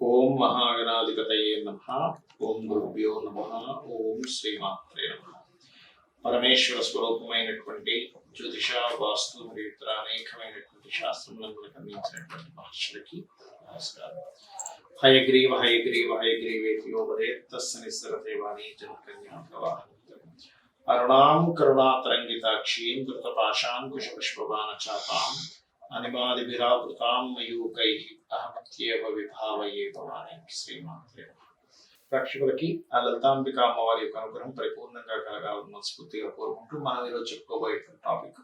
ఓం మహాగణాధిపతయే నమ ఓం గురుభ్యో నమ ఓం శ్రీమాత్రే నమ పరమేశ్వర స్వరూపమైనటువంటి జ్యోతిష వాస్తు మరియు ఇతర అనేకమైనటువంటి శాస్త్రములను మనకు అందించినటువంటి మహర్షులకి నమస్కారం హయగ్రీవ హయగ్రీవ హయగ్రీవేతియోపదే తస్య నిస్సరతే వాణి జనకన్యా ప్రవాహం అరుణాం కరుణాతరంగితాక్షీం కృతపాశాంకుశపుష్పబాణ చాపాం అనిమాదిభిరావృతాం మయూకై అహమత్యేవ విభావయే భవాని శ్రీమాత్రే ప్రేక్షకులకి ఆ లలితాంబిక అమ్మవారి యొక్క అనుగ్రహం పరిపూర్ణంగా కలగాలని మనస్ఫూర్తిగా కోరుకుంటూ మనం ఈరోజు చెప్పుకోబోయే టాపిక్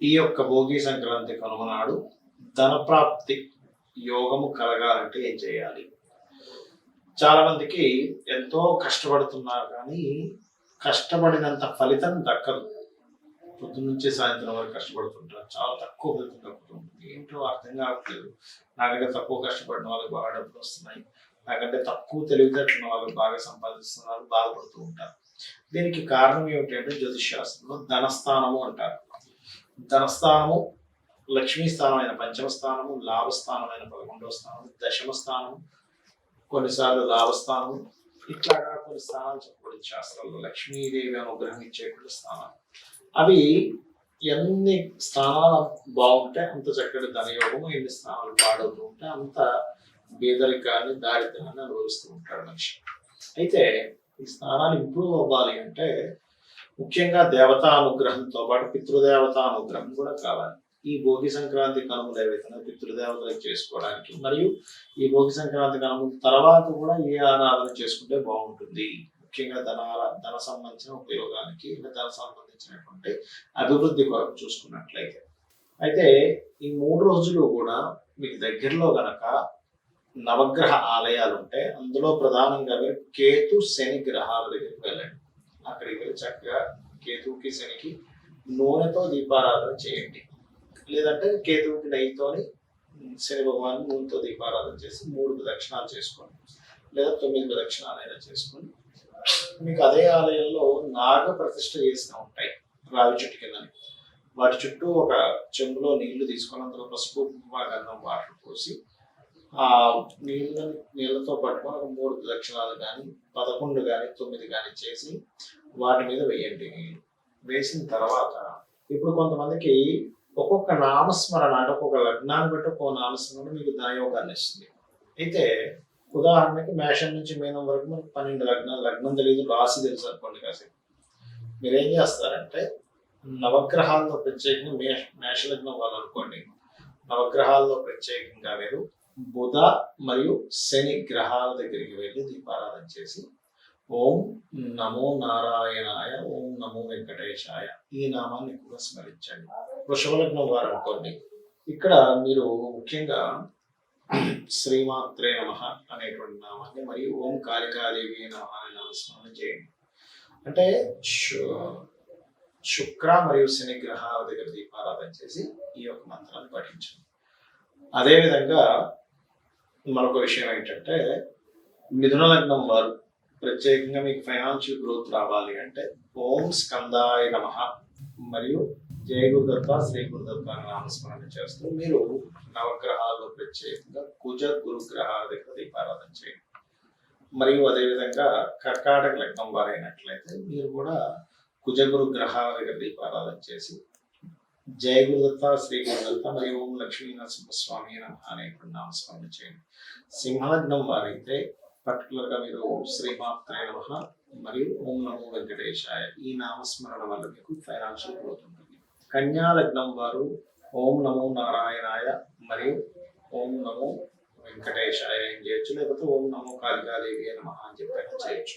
ఈ యొక్క భోగి సంక్రాంతి కనుమనాడు ధనప్రాప్తి యోగము కలగాలంటే ఏం చేయాలి? చాలా మందికి ఎంతో కష్టపడుతున్నారు కానీ కష్టపడినంత ఫలితం దక్కదు. పొద్దున్న నుంచే సాయంత్రం వరకు కష్టపడుతుంటారు చాలా తక్కువ ఫలితం దక్కుతుంది ఏంటో అర్థం కావట్లేదు. నాకంటే తక్కువ కష్టపడిన వాళ్ళకి బాగా డబ్బులు వస్తున్నాయి. నాకంటే తక్కువ తెలివితేటలు వాళ్ళు బాగా సంపాదిస్తున్నారు బాధపడుతూ ఉంటారు. దీనికి కారణం ఏమిటంటే జ్యోతిష్ శాస్త్రంలో ధనస్థానము అంటారు. ధనస్థానము లక్ష్మీ స్థానమైన పంచమ స్థానము లాభస్థానమైన పదకొండవ స్థానం దశమ స్థానం కొన్నిసార్లు లాభస్థానం ఇట్లాగా కొన్ని స్థానాలు చెప్పబడింది శాస్త్రంలో. లక్ష్మీదేవి అనుగ్రహం ఇచ్చేటువంటి స్థానాలు అవి ఎన్ని స్థానాలు బాగుంటే అంత చక్కటి ధనయోగము ఎన్ని స్థానాలు పాడవుతూ ఉంటే అంత బేదరికాన్ని దారిద్ర్యాన్ని అనుభవిస్తూ ఉంటాడు మనిషి. అయితే ఈ స్థానాలు ఇంప్రూవ్ అవ్వాలి అంటే ముఖ్యంగా దేవతా అనుగ్రహంతో పాటు పితృదేవత అనుగ్రహం కూడా కావాలి. ఈ భోగి సంక్రాంతి కనుమలు ఏవైతే పితృదేవతలకు చేసుకోవడానికి మరియు ఈ భోగి సంక్రాంతి కనుమల తర్వాత కూడా ఏ ఆరాధన చేసుకుంటే బాగుంటుంది? ముఖ్యంగా ధన ధన సంబంధించిన ఉపయోగానికి ధన సంబంధించినటువంటి అభివృద్ధి కొరకు చూసుకున్నట్లయితే. అయితే ఈ మూడు రోజులు కూడా మీకు దగ్గరలో గనక నవగ్రహ ఆలయాలు ఉంటాయి అందులో ప్రధానంగా మీరు కేతు శని గ్రహాల దగ్గరికి వెళ్ళండి. అక్కడికి వెళ్ళి చక్కగా కేతువుకి శనికి నూనెతో దీపారాధన చేయండి. లేదంటే కేతువుకి నెయ్యితోని శని భగవాన్ నూనెతో దీపారాధన చేసి మూడు ప్రదక్షిణాలు చేసుకోండి. లేదా తొమ్మిది ప్రదక్షిణాలు అయినా చేసుకోండి. మీకు అదే ఆలయంలో నాగ ప్రతిష్ట చేసిన ఉంటాయి. రావి చెట్టు కింద. వాటి చుట్టూ ఒక చెంబులో నీళ్ళు తీసుకొని అందులో పసుపు కుంకుమ గంధం వాటర్ పోసి ఆ నీళ్ళ నీళ్ళతో పట్టుకొని ఒక మూడు దక్షిణాలు కానీ పదకొండు కానీ తొమ్మిది కానీ చేసి వాటి మీద వేయండి. వేసిన తర్వాత ఇప్పుడు కొంతమందికి ఒక్కొక్క నామస్మరణ అంటే ఒక్కొక్క లగ్నాన్ని బట్టి ఒక్కొక్క నామస్మరణ మీకు ధనయోగాన్ని ఇస్తుంది. అయితే ఉదాహరణకి మేషం నుంచి మీనం వరకు మనకు పన్నెండు లగ్నాలు లగ్నం తెలియదు రాశి తెలుసు అనుకోండి కాసేపు. మీరేం చేస్తారంటే నవగ్రహాల్లో ప్రత్యేకంగా మేష మేషలగ్నం వాళ్ళు అనుకోండి. నవగ్రహాల్లో ప్రత్యేకంగా మీరు బుధ మరియు శని గ్రహాల దగ్గరికి వెళ్ళి దీపారాధన చేసి ఓం నమో నారాయణాయ ఓం నమో వెంకటేశాయ ఈ నామాన్ని ఎక్కువగా స్మరించండి. వృషభలగ్నం వారు అనుకోండి. ఇక్కడ మీరు ముఖ్యంగా శ్రీమాత్రే నమ అనేటువంటి నామాన్ని మరియు ఓం కాళికాదేవి నమ అనే నామస్మరణ చేయండి. అంటే శు- శుక్ర మరియు శని గ్రహాల దగ్గర దీపారాధన చేసి ఈ యొక్క మంత్రాన్ని పఠించండి. అదేవిధంగా మరొక విషయం ఏంటంటే మిథున లగ్నం వారు ప్రత్యేకంగా మీకు ఫైనాన్షియల్ గ్రోత్ రావాలి అంటే ఓం స్కందాయ నమ మరియు జయ గురుదత్త శ్రీ గురుదత్త అని నామస్మరణ చేస్తూ మీరు నవగ్రహాలు ప్రత్యేకంగా కుజ గురుగ్రహాల దగ్గర దీపారాధన చేయండి. మరియు అదేవిధంగా కర్కాటక లగ్నం వారైనట్లయితే మీరు కూడా కుజగురు గ్రహాల దగ్గర దీపారాధన చేసి జయ గురుదత్త శ్రీ గురుదత్త మరియు ఓం లక్ష్మీ నరసింహస్వామి నమ అనేటువంటి నామస్మరణ చేయండి. సింహలగ్నం వారైతే పర్టికులర్గా మీరు శ్రీమాత్రే నమ మరియు ఓం నమో వెంకటేశాయ ఈ నామస్మరణ వల్ల మీకు ఫైనాన్షియల్ గ్రోత్ కన్యాలగ్నం కన్యా వారు ఓం నమో నారాయణాయ మరియు ఓం నమో వెంకటేశాయ ఏం చేయొచ్చు. లేకపోతే ఓం నమో కాళికాదేవి అని మహా అని చెప్పి చేయొచ్చు.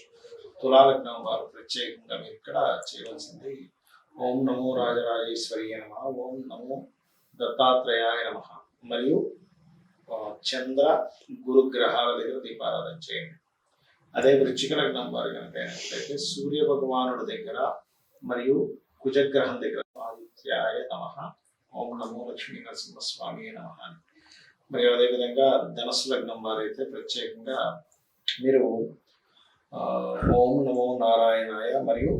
తులాలగ్నం వారు ప్రత్యేకంగా మీరు ఇక్కడ చేయవలసింది ఓం నమో రాజరాజేశ్వరి నమ ఓం నమో దత్తాత్రేయాయ నమ మరియు చంద్ర గురు గ్రహాల దగ్గర దీపారాధన చేయండి. అదే వృచ్చిక లగ్నం వారు కనుక అయినట్లయితే సూర్య భగవానుడి దగ్గర మరియు కుజగ్రహం దగ్గర ఆదిత్యాయ నమ. ఓం నమో లక్ష్మీ నరసింహస్వామి నమ. అని మరియు అదేవిధంగా ధనస్సు లగ్నం వారైతే ప్రత్యేకంగా మీరు ఓం నమో నారాయణాయ మరియు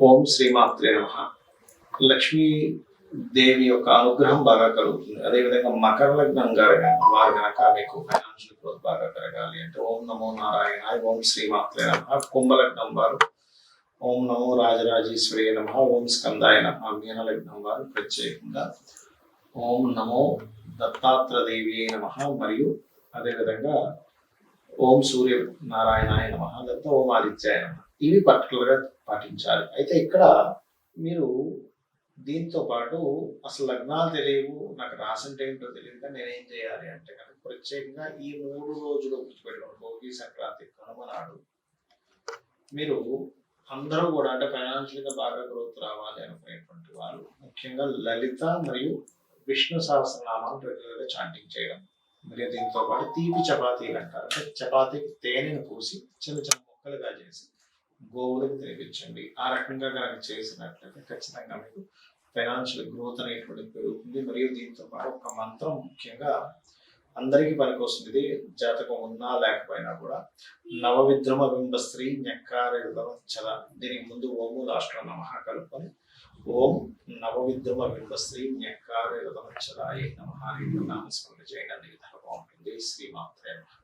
ఓం శ్రీమాత్రే నమ. లక్ష్మీ దేవి యొక్క అనుగ్రహం బాగా కలుగుతుంది. అదేవిధంగా మకర లగ్నం గారు వారు కనుక మీకు ఫైనాన్షియల్ గ్రోత్ బాగా పెరగాలి అంటే ఓం నమో నారాయణ ఓం శ్రీమాత్రే నమ. కుంభలగ్నం వారు ఓం నమో రాజరాజేశ్వరి నమ. ఓం స్కందాయ నమ మీన లగ్నం వారు ప్రత్యేకంగా ఓం నమో దత్తాత్రదేవి అయిన నమ మరియు అదేవిధంగా ఓం సూర్య నారాయణాయ నమ దత్త ఓం ఆదిత్యాయ నమ. ఇవి పర్టికులర్గా పాటించాలి. అయితే ఇక్కడ మీరు దీంతో పాటు అసలు లగ్నాలు తెలియవు నాకు రాసంటే ఏంటో తెలియదు నేను నేనేం చేయాలి అంటే కనుక ప్రత్యేకంగా ఈ మూడు రోజులు గుర్తుపెట్టుకోండి. భోగి సంక్రాంతి కనుమ నాడు మీరు అందరూ కూడా అంటే ఫైనాన్షియల్గా బాగా గ్రోత్ రావాలి అనుకునేటువంటి వాళ్ళు ముఖ్యంగా లలిత మరియు విష్ణు సహస్రనామాలు రెగ్యులర్గా చాంటింగ్ చేయడం. మరియు దీంతో పాటు తీపి చపాతీలు అంటారు. అంటే చపాతీకి తేనెను పూసి చిన్న చిన్న ముక్కలుగా చేసి గోవులకు తినిపించండి. ఆ రకంగా కనుక చేసినట్లయితే ఖచ్చితంగా మీకు ఫైనాన్షియల్ గ్రోత్ అనేటువంటిది పెరుగుతుంది. మరియు దీంతో పాటు ఒక మంత్రం ముఖ్యంగా అందరికీ పనికొస్తుంది. ఇది జాతకం ఉన్నా లేకపోయినా కూడా. నవవిద్రమ బింబ స్త్రీ చల. దీనికి ముందు ఓము రాష్ట్ర నమః కలుపుకొని ఓం నవవిద్రమ బింబ స్త్రీ చలాయ ఏ అని నామస్మరణ చేయడానికి అనే విధంగా బాగుంటుంది. శ్రీమాత్రే నమః.